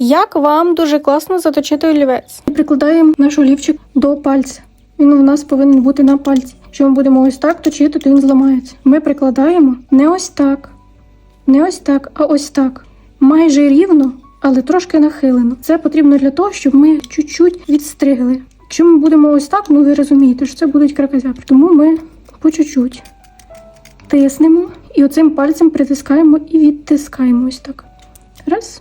Як вам дуже класно заточити олівець? Прикладаємо наш олівчик до пальця. Він у нас повинен бути на пальці. Якщо ми будемо ось так точити, то він зламається. Ми прикладаємо не ось так, не ось так, а ось так. Майже рівно, але трошки нахилено. Це потрібно для того, щоб ми чуть-чуть відстригли. Якщо ми будемо ось так, ну ви розумієте, що це будуть кракозябри. Тому ми по чуть-чуть тиснемо і оцим пальцем притискаємо і відтискаємо ось так. Раз.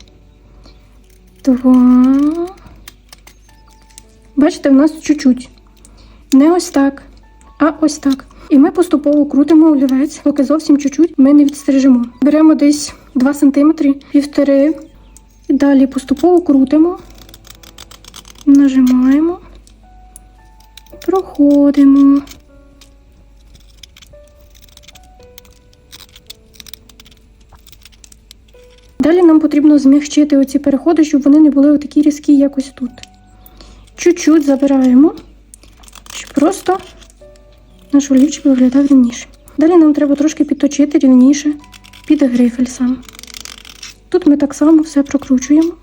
Два. Бачите, в нас чуть-чуть. Не ось так, а ось так. І ми поступово крутимо олівець, поки зовсім чуть-чуть ми не відстрижемо. Беремо десь 2 см, півтори. І далі поступово крутимо, нажимаємо, проходимо. Далі нам потрібно змягчити оці переходи, щоб вони не були такі різкі, як ось тут. Чуть-чуть забираємо, щоб просто наш олівчик виглядав рівніше. Далі нам треба трошки підточити рівніше під грифель сам. Тут ми так само все прокручуємо.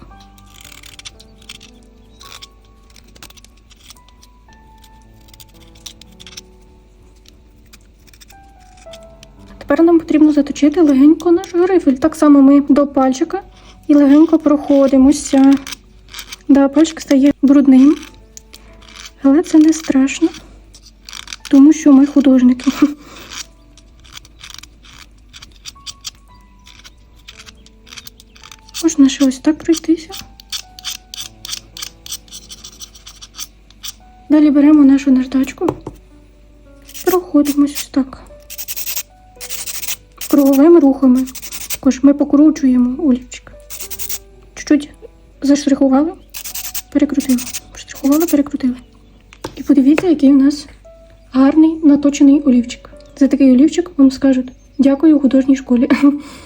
Тепер нам потрібно заточити легенько наш грифель. Так само ми до пальчика і легенько проходимося. Да, пальчик стає брудним, але це не страшно, тому що ми художники. Можна ще ось так пройтися. Далі беремо нашу наждачку, проходимось ось так круговими рухами. Також ми покручуємо олівчик. Чуть-чуть заштрихували, перекрутили. Штрихували, перекрутили. І подивіться, який у нас гарний наточений олівчик. За такий олівчик вам скажуть дякую художній школі.